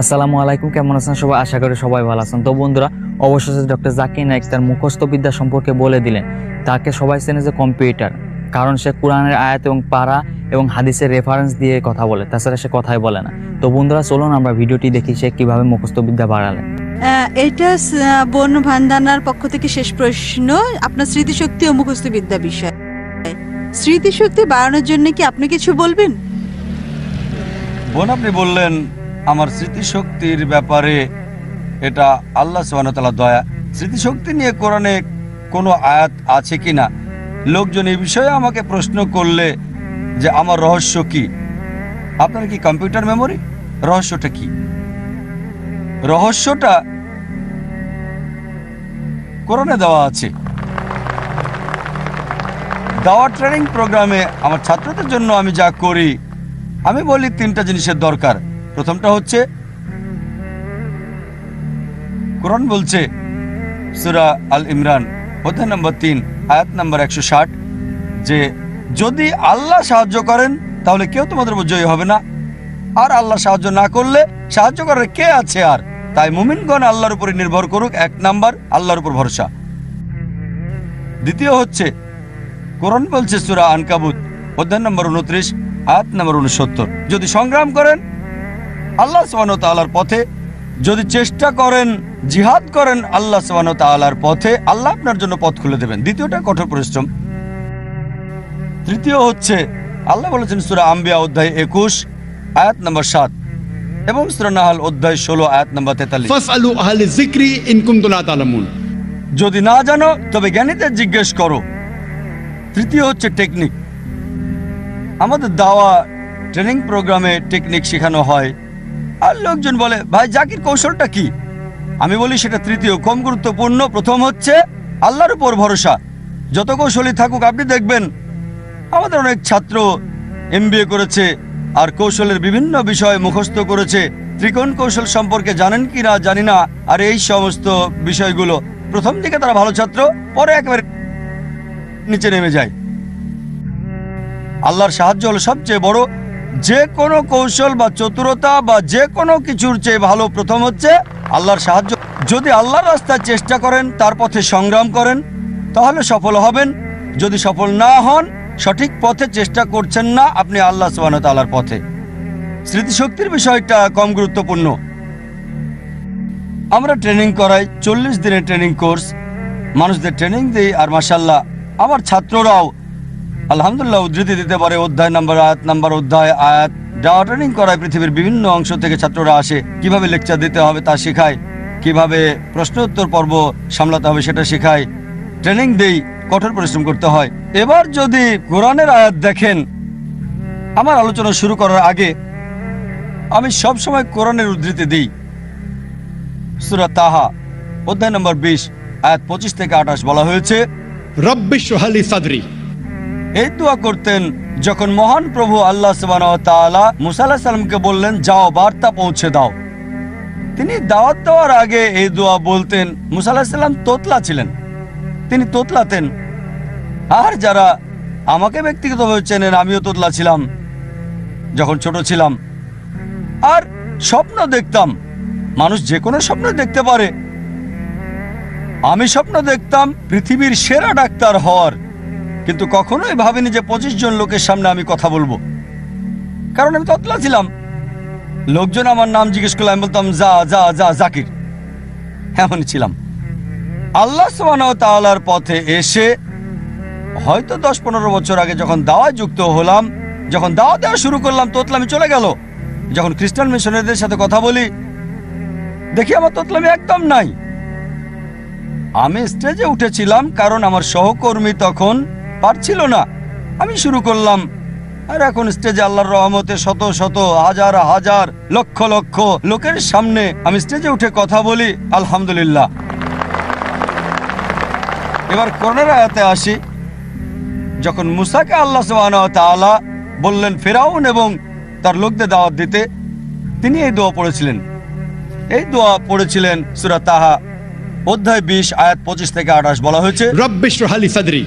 আসসালামু আলাইকুম কেমন আছেন সবাই? আশা করি সবাই ভালো আছেন। তো বন্ধুরা অবশেষে ডক্টর জাকির নাইক তার মুখস্থ বিদ্যা সম্পর্কে বলে দিলেন। তাকে সবাই চেনে যে কম্পিউটার কারণ সে কোরআনের আয়াত এবং পাড়া এবং হাদিসের রেফারেন্স দিয়ে কথা বলে তাছাড়া সে কথাই বলে না। তো বন্ধুরা চলুন আমরা ভিডিওটি দেখি সে কীভাবে মুখস্থ বিদ্যা বাড়ালেন এটা বন ভান্ডানার পক্ষ থেকে শেষ প্রশ্ন আপনার স্মৃতিশক্তি ও মুখস্থ বিদ্যা বিষয়। স্মৃতিশক্তি বাড়ানোর জন্য কি আপনি কিছু বলবেন? বোন আপনি বললেন আমার স্মৃতিশক্তির ব্যাপারে এটা আল্লাহ সুবাহতালা দয়া। স্মৃতিশক্তি নিয়ে কোরআনে কোনো আয়াত আছে কি না লোকজন এই বিষয়ে আমাকে প্রশ্ন করলে যে আমার রহস্য কি? আপনার কি কম্পিউটার মেমোরি? রহস্যটা কি? রহস্যটা কোরআনে দেওয়া আছে। দেওয়া ট্রেনিং প্রোগ্রামে আমার ছাত্রদের জন্য আমি যা করি, আমি বলি তিনটা জিনিসের দরকার। প্রথমটা হচ্ছে, কোরআন বলছে, সুরা আল ইমরান, অধ্যায় নম্বর তিন, আয়াত নম্বর একশো ষাট, যে যদি আল্লাহ সাহায্য করেন, তাহলে কেউ তোমাদের জয়ী হবে না। আর আল্লাহ সাহায্য না করলে, সাহায্য করার কে আছে আর? তাই মুমিনগণ আল্লাহর উপরে নির্ভর করুক, এক নাম্বার, আল্লাহর উপর ভরসা। দ্বিতীয় হচ্ছে, কোরআন বলছে সুরা আনকাবুত, অধ্যায় নম্বর উনত্রিশ, আয়াত নম্বর উনসত্তর। যদি সংগ্রাম করেন আল্লাহ সবান তালার পথে। যদি চেষ্টা করেন জিহাদ করেন আল্লাহ সবান তালার পথে আল্লাহ আপনার জন্য পথ খুলে দেবেন। দ্বিতীয়টা কঠোর পরিশ্রম। তৃতীয় হচ্ছে আল্লাহ বলেছেন সুরা আম্বিয়া অধ্যায় একুশ আয়াত নম্বর সাত এবং সুরা নাহাল অধ্যায় ষোলো আয়াত নম্বর তেতাল্লিশ। যদি না জানো তবে জ্ঞানীদের জিজ্ঞেস করো। তৃতীয় হচ্ছে টেকনিক। আমাদের দাওয়া ট্রেনিং প্রোগ্রামে টেকনিক শেখানো হয়। আর লোকজন বলে, ভাই, জাকির কৌশলটা কি? আমি বলি, সেটা তৃতীয়, কম গুরুত্বপূর্ণ। প্রথম হচ্ছে আল্লাহর উপর ভরসা। যত কৌশলী থাকুক, আপনি দেখবেন আমাদের অনেক ছাত্র এমবিএ করেছে আর কৌশলের বিভিন্ন বিষয় মুখস্থ করেছে। ত্রিকোণ কৌশল সম্পর্কে জানেন কি না, জানি না। আর এই সমস্ত বিষয়গুলো প্রথম দিকে তারা ভালো ছাত্র, পরে একেবারে নিচে নেমে যায়। আল্লাহর সাহায্য হলো সবচেয়ে বড় যে কোনো কৌশল বা চতুরতা বা যে কোনো কিছুর চেয়ে ভালো প্রথম হচ্ছে আল্লাহর সাহায্য। যদি আল্লাহর রাস্তায় চেষ্টা করেন, তার পথে সংগ্রাম করেন, তাহলে সফল হবেন। যদি সফল না হন, সঠিক পথে চেষ্টা করছেন না, আপনি আল্লাহ তাল্লার পথে। স্মৃতিশক্তির বিষয়টা কম গুরুত্বপূর্ণ। আমরা ট্রেনিং করাই, চল্লিশ দিনের ট্রেনিং কোর্স। মানুষদের ট্রেনিং দিই আর মাসাল্লাহ আমার ছাত্ররাও আলহামদুলিল্লাহ, উদ্ধৃতি দিতে পারে অধ্যায় নাম্বার আয়াত, নাম্বার অধ্যায় আয়াত। যাওয়া ট্রেনিং করায় পৃথিবীর বিভিন্ন অংশ থেকে ছাত্ররা আসে। কীভাবে লেকচার দিতে হবে তা শেখায়। কীভাবে প্রশ্ন উত্তর পর্ব সামলাতে হবে সেটা শেখায়। ট্রেনিং দেই কঠোর পরিশ্রম করতে হয়। এবার যদি কোরআনের আয়াত দেখেন, আমার আলোচনা শুরু করার আগে আমি সব সময় কোরআনের উদ্ধৃতি দিই। সুরা তাহা, অধ্যায় নম্বর বিশ, আয়াত পঁচিশ থেকে আঠাশ বলা হয়েছে, রব্বি শহালি সাদরি। এই দোয়া করতেন যখন মহান প্রভু আল্লাহ সাল্লামকে বললেন, যাও, বার্তা পৌঁছে দাও। তিনি দাওয়াত দেওয়ার আগে এই দোয়া বলতেন, মুসা আল্লাহ সাল্লাম তোতলা ছিলেন। তিনি তোতলাতেন। আর যারা আমাকে ব্যক্তিগতভাবে চেনেন, আমিও তোতলা ছিলাম, যখন ছোট ছিলাম। আর স্বপ্ন দেখতাম, মানুষ যে কোনো স্বপ্ন দেখতে পারে। আমি স্বপ্ন দেখতাম, পৃথিবীর সেরা ডাক্তার হওয়ার। কিন্তু কখনোই ভাবিনি যে পঁচিশ জন লোকের সামনে আমি কথা বলব। কারণ আমি ততলা ছিলাম। লোকজন আমার নাম জিজ্ঞেস করলে, আমি বলতাম, যা যা যা, জাকির। এমনই ছিলাম। আল্লাহ তাআলার পথে এসে হয়তো দশ পনেরো বছর আগে যখন দাওয়া যুক্ত হলাম, যখন দাওয়া দেওয়া শুরু করলাম, তোতলামি চলে গেল। যখন খ্রিস্টান মিশনারিদের সাথে কথা বলি, দেখি আমার তোতলামি একদম নাই। আমি স্টেজে উঠেছিলাম কারণ আমার সহকর্মী তখন পারছিল না। আমি শুরু করলাম। আর এখন স্টেজে আল্লাহর রহমতে শত শত হাজার হাজার লক্ষ লক্ষ লোকের সামনে আমি স্টেজে উঠে কথা বলি। আলহামদুলিল্লাহ। এবার করোনার আয়াতে আসি। যখন মুসাকে আল্লাহ তাআলা বললেন ফেরাউন এবং তার লোকদের দাওয়াত দিতে, তিনি এই দোয়া পড়েছিলেন। এই দোয়া পড়েছিলেন সূরা তাহা, অধ্যায় বিশ, আয়াত পঁচিশ থেকে আঠাশ বলা হয়েছে। রব্বি শহালি সাদরি।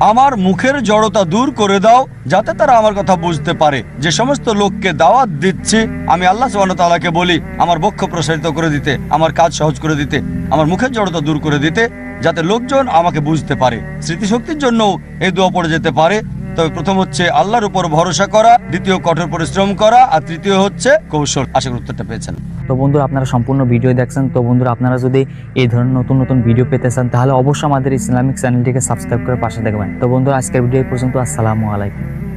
আমার মুখের জড়তা দূর করে দাও, যাতে তারা আমার কথা বুঝতে পারে। যে সমস্ত লোককে দাওয়াত দিচ্ছি, আমি আল্লাহ সুবাহকে বলি, আমার বক্ষ প্রসারিত করে দিতে, আমার কাজ সহজ করে দিতে, আমার মুখের জড়তা দূর করে দিতে, যাতে লোকজন আমাকে বুঝতে পারে। স্মৃতিশক্তির জন্য এই দোয়া পড়ে যেতে পারে। তবে প্রথম হচ্ছে আল্লাহর উপর ভরসা করা, দ্বিতীয় কঠোর পরিশ্রম করা, আর তৃতীয় হচ্ছে কৌশল। আশা করি উত্তরটা পেয়েছেন। তো বন্ধুরা, আপনারা সম্পূর্ণ ভিডিও দেখছেন। তো বন্ধুরা, আপনারা যদি এই ধরনের নতুন নতুন ভিডিও পেতে চান, তাহলে অবশ্যই আমাদের ইসলামিক চ্যানেলটিকে সাবস্ক্রাইব করে পাশে দেখবেন তো বন্ধুরা, আজকের ভিডিও পর্যন্ত। আসসালামু আলাইকুম।